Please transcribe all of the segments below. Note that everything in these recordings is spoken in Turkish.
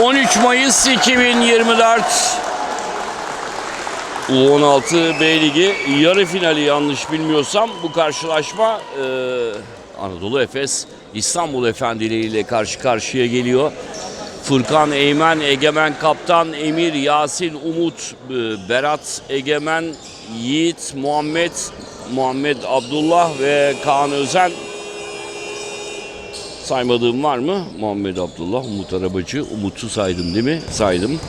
13 Mayıs 2024 U16 B Ligi yarı finali yanlış bilmiyorsam bu karşılaşma e, Anadolu Efes İstanbul Efendileri ile karşı karşıya geliyor. Furkan Eymen, Egemen Kaptan, Emir, Yasin, Umut, e, Berat, Egemen, Yiğit, Muhammed, Muhammed Abdullah ve Kaan Özen Saymadığım var mı? Muhammed Abdullah, Umut Arabacı, Umut'u saydım değil mi? Saydım.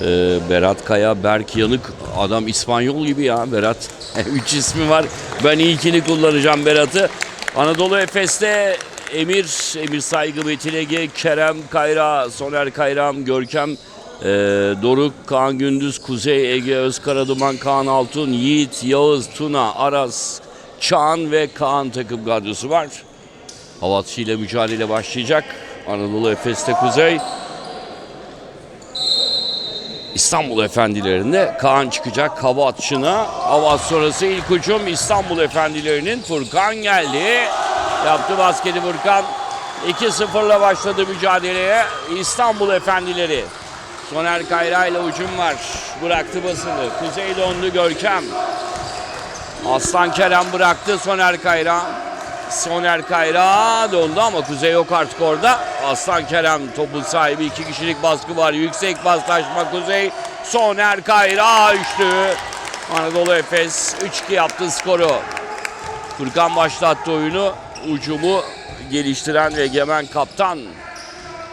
Ee, Berat Kaya, Berk Yanık. Adam İspanyol gibi ya Berat. Üç ismi var. Ben ilkini kullanacağım Berat'ı. Anadolu Efes'te Emir, Emir Saygı, Metin Ege, Kerem Kayra, Soner Kayram, Görkem, ee, Doruk, Kaan Gündüz, Kuzey, Ege, Özkaraduman, Kaan Altun, Yiğit, Yağız, Tuna, Aras, Çağan ve Kaan takım kadrosu var. Havatçı ile mücadele başlayacak. Anadolu Efes'te Kuzey. İstanbul Efendilerinde Kaan çıkacak hava atışına. Hava sonrası ilk hücum İstanbul Efendilerinin Furkan geldi. Yaptı basketi Furkan. 2-0'la başladı mücadeleye. İstanbul Efendileri. Soner Kayra ile hücum var. Bıraktı basını. Kuzey dondu Görkem. Aslan Kerem bıraktı Soner Kayra. Soner Kayra dondu ama Kuzey yok artık orada. Aslan Kerem topun sahibi iki kişilik baskı var. Yüksek paslaşma Kuzey. Soner Kayra üçlü. Anadolu Efes 3-2 yaptı skoru. Furkan başlattı oyunu. Ucumu geliştiren Egemen Kaptan.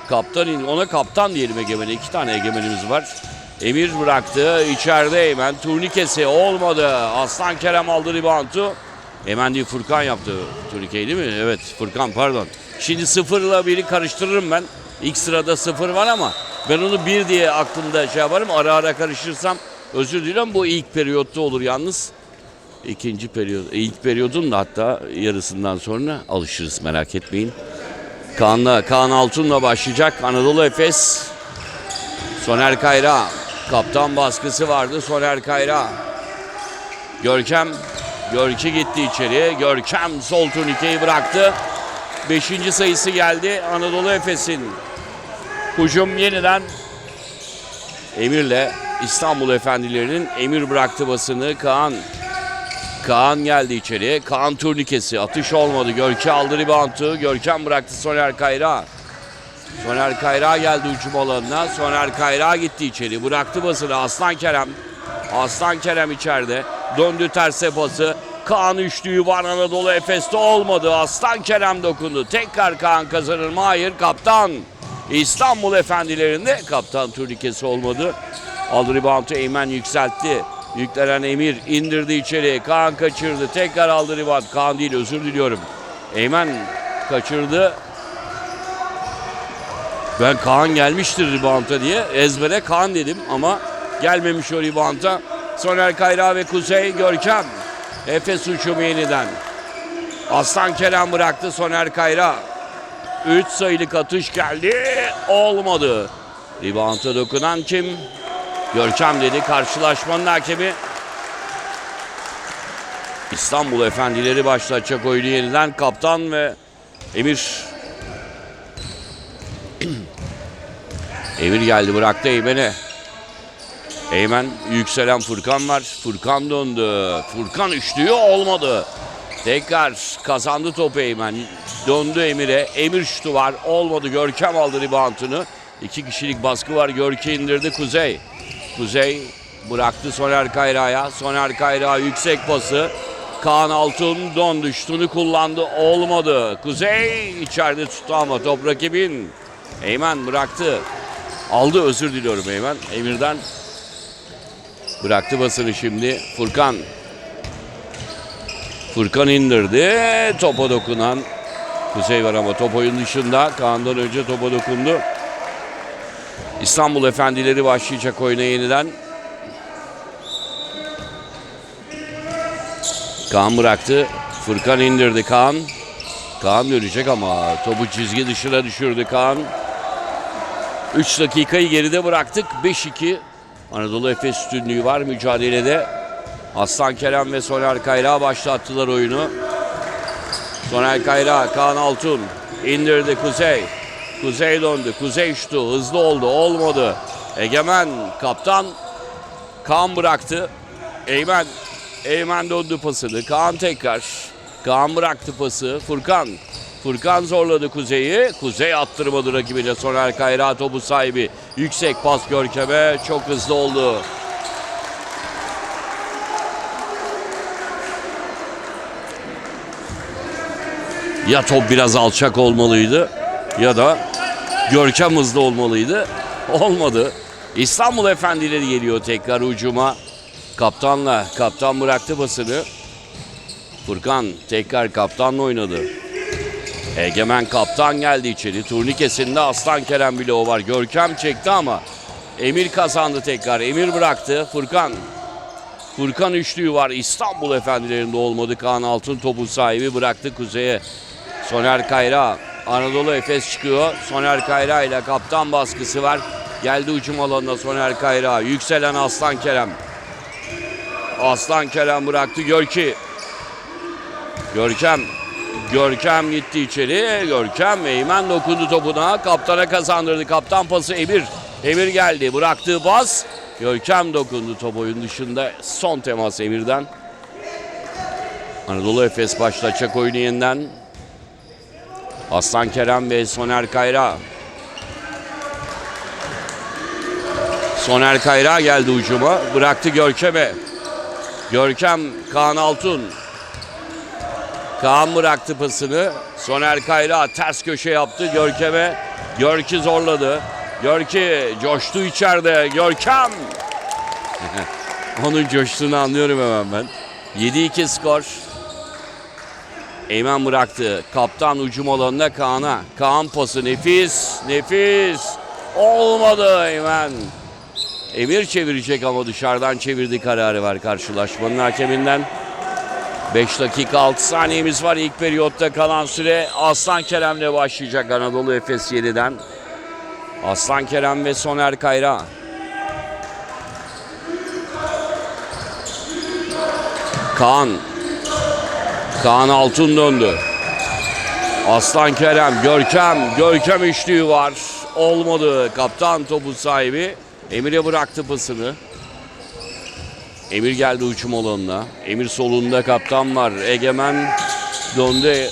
Kaptan ona kaptan diyelim Egemen'e. iki tane Egemenimiz var. Emir bıraktı. içeride hemen turnikesi olmadı. Aslan Kerem aldı ribantu. Hemen değil Furkan yaptı turnikeyi değil mi? Evet Furkan pardon. Şimdi sıfırla biri karıştırırım ben. İlk sırada sıfır var ama ben onu bir diye aklımda şey yaparım. Ara ara karıştırsam özür dilerim. Bu ilk periyotta olur yalnız. İkinci periyot, ilk periyodun da hatta yarısından sonra alışırız merak etmeyin. Kaan'la, Kaan Altun'la başlayacak Anadolu Efes. Soner Kayra. Kaptan baskısı vardı Soner Kayra. Görkem. Görki gitti içeriye. Görkem sol turnikeyi bıraktı. Beşinci sayısı geldi Anadolu Efes'in. Hücum yeniden Emir'le İstanbul Efendilerinin Emir bıraktı basını. Kaan Kaan geldi içeriye. Kaan turnikesi. Atış olmadı. Görke aldı ribantı. Görkem bıraktı Soner Kayra. Soner Kayra geldi hücum alanına. Soner Kayra gitti içeri. Bıraktı basını. Aslan Kerem. Aslan Kerem içeride. Döndü terse pası. Kaan üçlüğü var Anadolu Efes'te olmadı. Aslan Kerem dokundu. Tekrar Kaan kazanır mı? Hayır. Kaptan. İstanbul Efendilerinde kaptan turnikesi olmadı. Aldı ribantı Eymen yükseltti. Yüklenen Emir indirdi içeri. Kaan kaçırdı. Tekrar aldı ribant. Kaan değil özür diliyorum. Eymen kaçırdı. Ben Kaan gelmiştir ribanta diye ezbere Kaan dedim ama gelmemiş o ribanta. Soner Kayra ve Kuzey Görkem. Efes uçumu yeniden. Aslan Kerem bıraktı Soner Kayra. 3 sayılık atış geldi. Olmadı. Ribanta dokunan kim? Görkem dedi karşılaşmanın hakemi. İstanbul Efendileri başlatacak oyunu yeniden. Kaptan ve Emir Emir geldi bıraktı Eymen'e. Eymen yükselen Furkan var. Furkan döndü. Furkan üçlüğü olmadı. Tekrar kazandı topu Eymen. Döndü Emir'e. Emir şutu var. Olmadı. Görkem aldı ribantını. İki kişilik baskı var. Görke indirdi Kuzey. Kuzey bıraktı Soner Kayra'ya. Soner Kayra yüksek pası. Kaan Altun döndü. Şutunu kullandı. Olmadı. Kuzey içeride tuttu ama top rakibin. Eymen bıraktı. Aldı özür diliyorum Eymen. Emir'den bıraktı basını şimdi. Furkan. Furkan indirdi. Topa dokunan Kuzey var ama top oyun dışında. Kaan'dan önce topa dokundu. İstanbul Efendileri başlayacak oyuna yeniden. Kaan bıraktı. Furkan indirdi Kaan. Kaan dönecek ama topu çizgi dışına düşürdü Kaan. 3 dakikayı geride bıraktık. 5-2 Anadolu Efes üstünlüğü var mücadelede. Aslan Kerem ve Soner Kayra başlattılar oyunu. Soner Kayra, Kaan Altun indirdi Kuzey. Kuzey döndü. Kuzey şutu hızlı oldu. Olmadı. Egemen kaptan Kaan bıraktı. Eymen Eymen döndü pasını. Kaan tekrar. Kaan bıraktı pası. Furkan. Furkan zorladı Kuzey'i. Kuzey attırmadı rakibine. Soner Kayra topu sahibi. Yüksek pas Görkem'e. Çok hızlı oldu. Ya top biraz alçak olmalıydı ya da Görkem hızlı olmalıydı. Olmadı. İstanbul Efendileri geliyor tekrar ucuma. Kaptanla. Kaptan bıraktı basını. Furkan tekrar kaptanla oynadı. Egemen kaptan geldi içeri. Turnikesinde Aslan Kerem o var. Görkem çekti ama Emir kazandı tekrar. Emir bıraktı. Furkan. Furkan üçlüğü var. İstanbul Efendilerinde olmadı. Kaan Altın topu sahibi bıraktı Kuzey'e. Soner Kayra. Anadolu Efes çıkıyor. Soner Kayra ile kaptan baskısı var. Geldi ucum alanına Soner Kayra. Yükselen Aslan Kerem. Aslan Kerem bıraktı Görki. Görkem. Görkem gitti içeri. Görkem Eymen dokundu topuna. Kaptana kazandırdı. Kaptan pası Emir. Emir geldi. Bıraktığı pas. Görkem dokundu top oyun dışında. Son temas Emir'den. Anadolu Efes başlayacak oyunu yeniden. Aslan Kerem ve Soner Kayra. Soner Kayra geldi ucuma. Bıraktı Görkem'e. Görkem Kaan Altun. Kaan bıraktı pasını. Soner Kayra ters köşe yaptı Görkem'e. Görki zorladı. Görki coştu içeride. Görkem. Onun coştuğunu anlıyorum hemen ben. 7-2 skor. Eymen bıraktı. Kaptan ucum alanına Kaan'a. Kaan pası nefis. Nefis. Olmadı Eymen. Emir çevirecek ama dışarıdan çevirdi kararı var karşılaşmanın hakeminden. 5 dakika 6 saniyemiz var ilk periyotta kalan süre. Aslan Kerem'le başlayacak Anadolu Efes yeniden. Aslan Kerem ve Soner Kayra. Kaan. Kaan Altun döndü. Aslan Kerem, Görkem, Görkem üçlüğü var. Olmadı. Kaptan topu sahibi. Emir'e bıraktı pasını. Emir geldi uçum alanına. Emir solunda kaptan var. Egemen döndü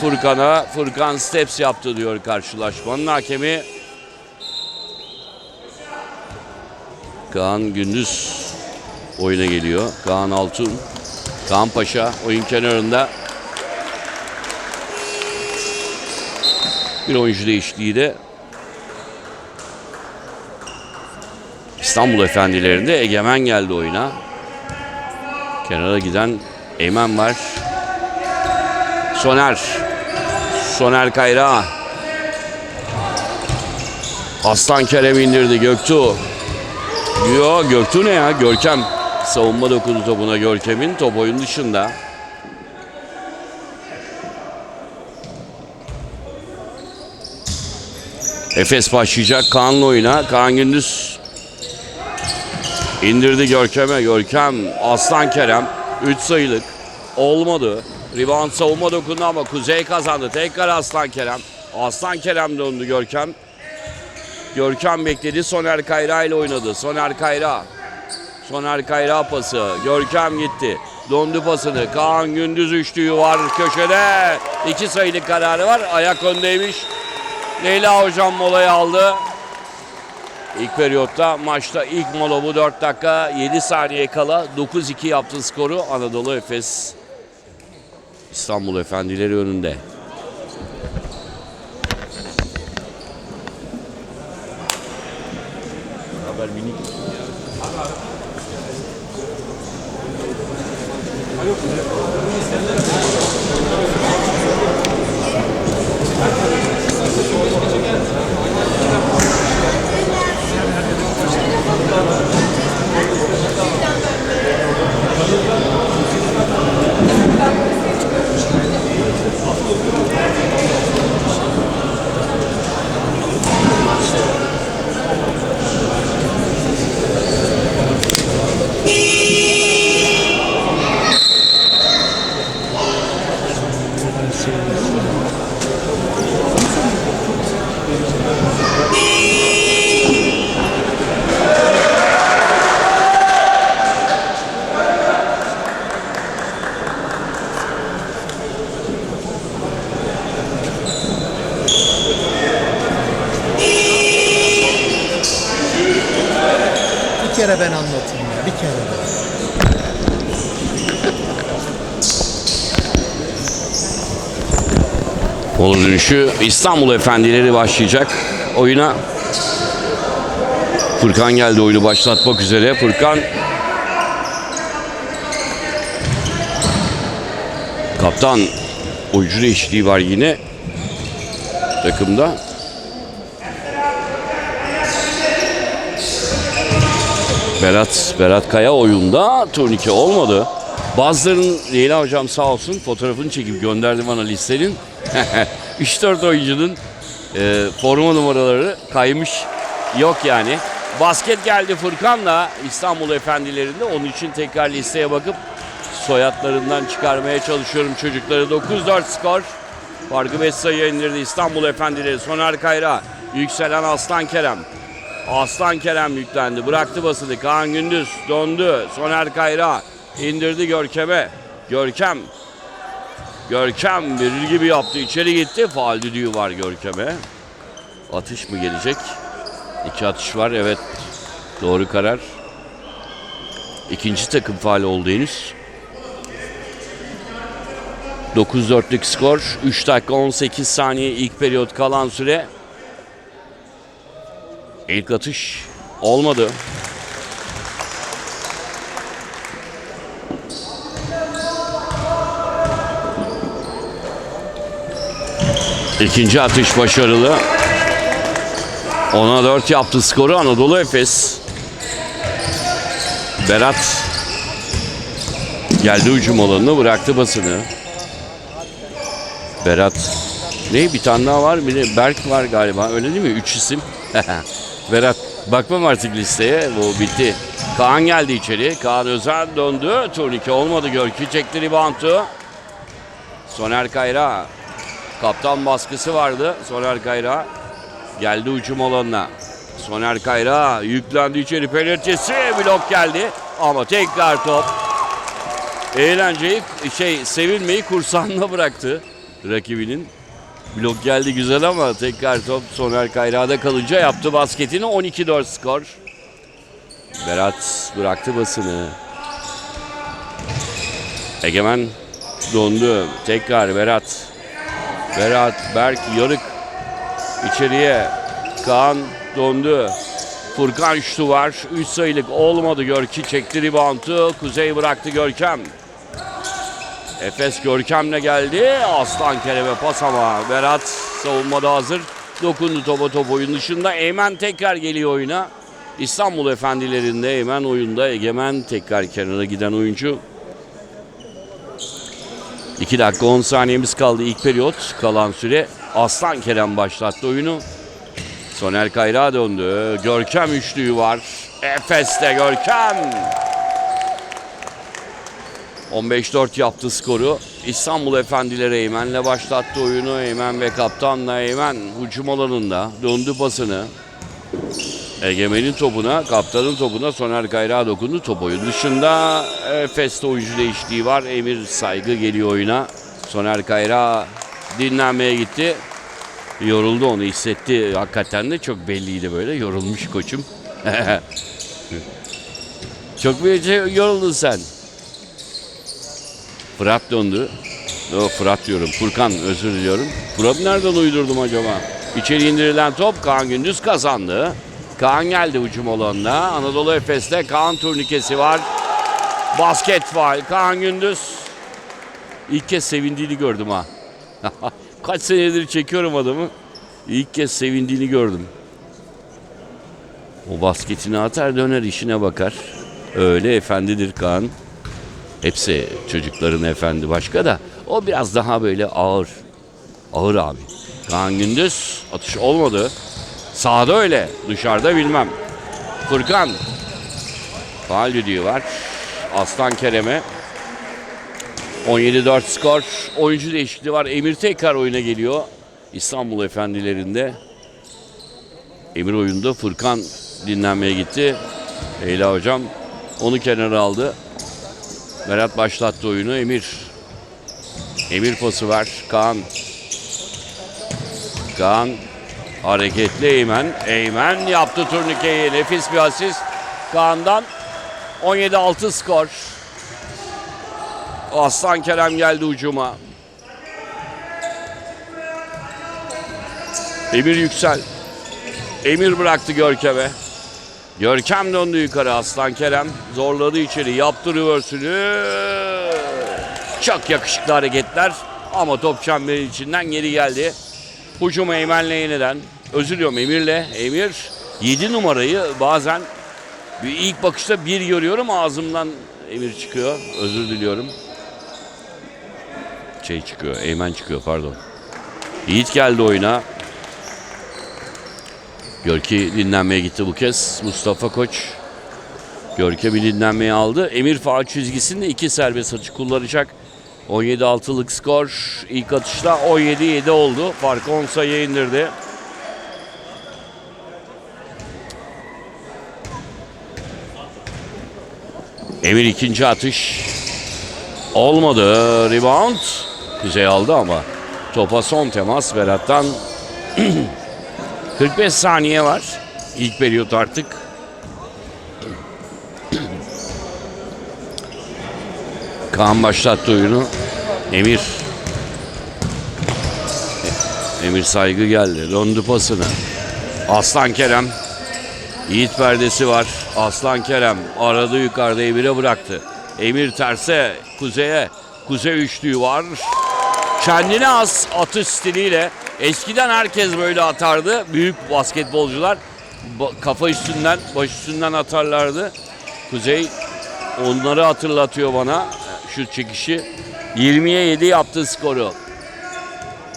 Furkan'a. Furkan steps yaptı diyor karşılaşmanın hakemi. Kaan Gündüz oyuna geliyor. Kaan Altun. Kaan Paşa oyun kenarında. Bir oyuncu değişikliği de İstanbul Efendilerinde Egemen geldi oyuna. Kenara giden Eymen var. Soner. Soner Kayra. Aslan Kerem indirdi Göktuğ. Yo Göktuğ ne ya? Görkem savunma dokundu topuna Görkem'in top oyun dışında. Efes başlayacak Kaan'la oyuna. Kaan Gündüz indirdi Görkem'e. Görkem Aslan Kerem 3 sayılık olmadı. Rebound savunma dokundu ama Kuzey kazandı. Tekrar Aslan Kerem. Aslan Kerem döndü Görkem. Görkem bekledi. Soner Kayra ile oynadı. Soner Kayra. Soner Kayra pası. Görkem gitti. Döndü pasını. Kaan Gündüz üçlüğü var köşede. İki sayılık kararı var. Ayak öndeymiş. Leyla hocam molayı aldı. İlk periyotta maçta ilk molovu 4 dakika 7 saniye kala 9-2 yaptı skoru Anadolu Efes İstanbul Efendileri önünde. Haber minik. Alo. Kere ben anlatayım ya. Bir kere. Olur dönüşü İstanbul Efendileri başlayacak oyuna. Furkan geldi oyunu başlatmak üzere. Furkan Kaptan oyuncu değişikliği var yine takımda. Berat, Berat Kaya oyunda turnike olmadı. Bazılarının Leyla hocam sağ olsun fotoğrafını çekip gönderdi bana listenin. 3-4 oyuncunun e, forma numaraları kaymış. Yok yani. Basket geldi Furkan'la İstanbul Efendilerinde. Onun için tekrar listeye bakıp soyadlarından çıkarmaya çalışıyorum çocukları. 9-4 skor. Farkı 5 sayıya indirdi İstanbul Efendileri. Soner Kayra, yükselen Aslan Kerem. Aslan Kerem yüklendi. Bıraktı basını. Kaan Gündüz döndü. Soner Kayra indirdi Görkem'e. Görkem. Görkem verir gibi yaptı. İçeri gitti. Faal düdüğü var Görkem'e. Atış mı gelecek? İki atış var. Evet. Doğru karar. İkinci takım faal oldu henüz. 9-4'lük skor. 3 dakika 18 saniye ilk periyot kalan süre. İlk atış olmadı. İkinci atış başarılı. 10'a 4 yaptı skoru Anadolu Efes. Berat geldi hücum alanına bıraktı basını. Berat ne bir tane daha var bir de Berk var galiba öyle değil mi? Üç isim. Berat bakmam artık listeye bu bitti. Kaan geldi içeri. Kaan Özen döndü. Turnike olmadı. Görkü çekti reboundu. Soner Kayra. Kaptan baskısı vardı. Soner Kayra geldi hücum alanına. Soner Kayra yüklendi içeri penaltısı blok geldi ama tekrar top eğlenceyi şey sevilmeyi kursağında bıraktı rakibinin. Blok geldi güzel ama tekrar top Soner Kayra'da kalınca yaptı basketini 12-4 skor. Berat bıraktı basını. Egemen dondu. Tekrar Berat. Berat, Berk, Yarık içeriye. Kaan dondu. Furkan şutu var. 3 sayılık olmadı. Görki çekti reboundu. Kuzey bıraktı Görkem. Efes Görkem'le geldi. Aslan Kerem'e pas ama Berat savunmada hazır. Dokundu topa top oyun dışında. Eymen tekrar geliyor oyuna. İstanbul Efendilerinde Eymen oyunda. Egemen tekrar kenara giden oyuncu. 2 dakika 10 saniyemiz kaldı ilk periyot. Kalan süre Aslan Kerem başlattı oyunu. Soner Kayra döndü. Görkem üçlüğü var. Efes'te Görkem. 15-4 yaptı skoru. İstanbul Efendileri Eymen'le başlattı oyunu. Eymen ve kaptanla Eymen hücum alanında döndü pasını. Egemen'in topuna, kaptanın topuna Soner Kayra dokundu. Top oyun dışında Efes'te oyuncu değişikliği var. Emir Saygı geliyor oyuna. Soner Kayra dinlenmeye gitti. Yoruldu onu hissetti. Hakikaten de çok belliydi böyle. Yorulmuş koçum. çok bir şey yoruldun sen. Fırat döndü. O Fırat diyorum. Furkan özür diliyorum. Fırat nereden uydurdum acaba? İçeri indirilen top Kaan Gündüz kazandı. Kaan geldi hücum alanına. Anadolu Efes'te Kaan turnikesi var. Basket faal. Kaan Gündüz. İlk kez sevindiğini gördüm ha. Kaç senedir çekiyorum adamı. İlk kez sevindiğini gördüm. O basketini atar döner işine bakar. Öyle efendidir Kaan. Hepsi çocukların efendi başka da o biraz daha böyle ağır. Ağır abi. Kaan Gündüz atış olmadı. Sağda öyle. Dışarıda bilmem. Furkan. Faal düdüğü var. Aslan Kerem'e. 17-4 skor. Oyuncu değişikliği var. Emir tekrar oyuna geliyor. İstanbul Efendilerinde. Emir oyunda. Furkan dinlenmeye gitti. Leyla hocam onu kenara aldı. Berat başlattı oyunu. Emir. Emir pası var. Kaan. Kaan. Hareketli Eymen. Eymen yaptı turnikeyi. Nefis bir asist. Kaan'dan 17-6 skor. Aslan Kerem geldi ucuma. Emir Yüksel. Emir bıraktı Görkem'e. Görkem döndü yukarı Aslan Kerem. Zorladı içeri. Yaptı reverse'ünü. Çok yakışıklı hareketler. Ama top çemberin içinden geri geldi. Hücum Eymen'le yeniden. Özür diliyorum Emir'le. Emir 7 numarayı bazen bir ilk bakışta bir görüyorum ağzımdan Emir çıkıyor. Özür diliyorum. Şey çıkıyor. Eymen çıkıyor pardon. Yiğit geldi oyuna. Görki dinlenmeye gitti bu kez. Mustafa Koç Görke bir dinlenmeye aldı. Emir faal çizgisinde iki serbest atış kullanacak. 17-6'lık skor. İlk atışta 17-7 oldu. Farkı 10 sayıya indirdi. Emir ikinci atış. Olmadı. Rebound. Kuzey aldı ama topa son temas Berat'tan 45 saniye var. İlk periyot artık. Kaan başlattı oyunu. Emir. Emir saygı geldi. Döndü pasını. Aslan Kerem. Yiğit perdesi var. Aslan Kerem aradı yukarıda Emir'e bıraktı. Emir terse kuzeye. Kuzey üçlüğü var. Kendine az atış stiliyle eskiden herkes böyle atardı. Büyük basketbolcular ba- kafa üstünden, baş üstünden atarlardı. Kuzey onları hatırlatıyor bana şu çekişi. 20'ye 7 yaptı skoru.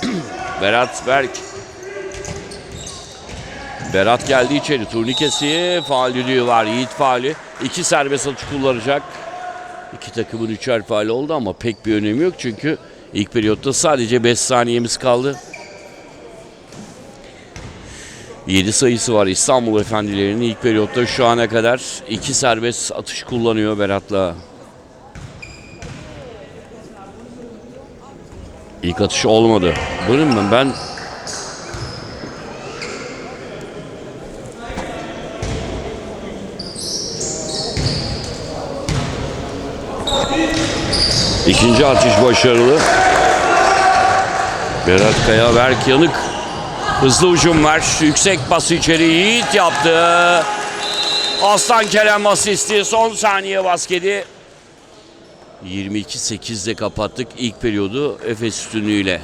Berat Berk. Berat geldi içeri. Turnikesi faal düdüğü var. Yiğit faali. İki serbest atış kullanacak. İki takımın üçer faali oldu ama pek bir önemi yok çünkü ilk periyotta sadece 5 saniyemiz kaldı. 7 sayısı var İstanbul Efendilerinin ilk periyotta şu ana kadar iki serbest atış kullanıyor Berat'la. İlk atış olmadı. Buyurun ben ben İkinci atış başarılı. Berat Kaya Berk Yanık. Hızlı ucum var. Yüksek bası içeri Yiğit yaptı. Aslan Kerem asisti. Son saniye basketi. 22-8'de kapattık ilk periyodu Efes üstünlüğüyle.